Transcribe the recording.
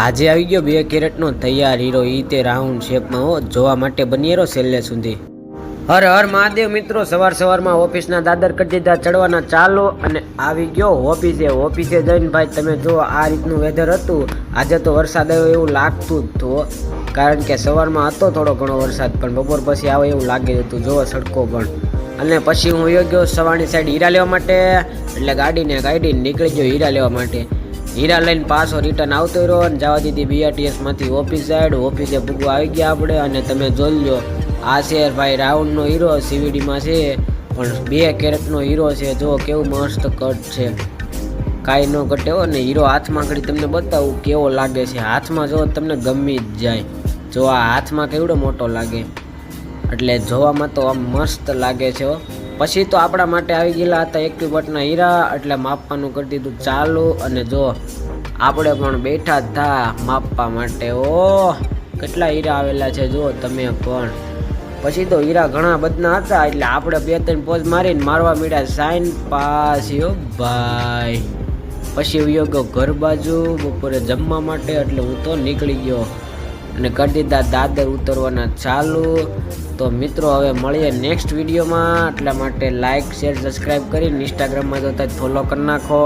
આજે આવી ગયો બે કેરેટનો તૈયાર હીરો. ઈ તે રાઉન્ડ શેપમાં હો, જોવા માટે બનિયેરો છેલ્લે સુધી. હર હર મહાદેવ મિત્રો, સવાર સવારમાં ઓફિસના દાદર કરી દીધા ચડવાના ચાલો અને આવી ગયો ઓફિસે. ઓફિસે જઈને ભાઈ તમે જો આ રીતનું વેધર હતું. આજે તો વરસાદ આવ્યો એવું લાગતું જ તો કારણ કે સવારમાં હતો થોડો ઘણો વરસાદ, પણ બપોર પછી આવે એવું લાગે હતું. જોવો સડકો પણ. અને પછી હું વયો ગયો સવારની સાઈડ હીરા લેવા માટે, એટલે ગાડીને કાઢીને નીકળી ગયો હીરા લેવા માટે. હીરા લઈને પાછો રિટર્ન આવતો રહ્યો અને જવા દીધી બીઆરટીએસમાંથી ઓફિસ સાઈડ ઓફિસે ભૂગવા આવી ગયા આપણે અને તમે જોઈ લો આ છે ભાઈ રાઉન્ડનો હીરો સીવીડીમાં છે, પણ બે કેરેટનો હીરો છે. જો કેવું મસ્ત કટ છે. કાંઈ ન ઘટે હો ને હીરો હાથમાં ઘડી તમને બતાવું કેવો લાગે છે. હાથમાં જો તમને ગમી જ જાય. જો આ હાથમાં કેવડો મોટો લાગે. એટલે જોવામાં તો આમ મસ્ત લાગે છે હો. પછી તો આપણા માટે આવી ગયેલા હતા એક બટના હીરા, એટલે માપવાનું કરી દીધું ચાલુ. અને જો આપણે પણ બેઠા હતા માપવા માટે. ઓ, કેટલા હીરા આવેલા છે જો તમે પણ. પછી તો હીરા ઘણા બધા હતા, એટલે આપણે બે ત્રણ પોઝ મારીને મારવા મીડા સાઈન પાસ, યો ભાઈ. પછી યોગ્ય ઘર બાજુ, બપોરે જમવા માટે, એટલે હું તો નીકળી ગયો. અને કરી દીધા દાદર ઉતરવાના ચાલુ. તો મિત્રો, હવે મળીએ નેક્સ્ટ વિડીયોમાં એટલા માટે લાઇક શેર સબસ્ક્રાઈબ કરીને ઇન્સ્ટાગ્રામમાં જોતા ફોલો કરી નાખો.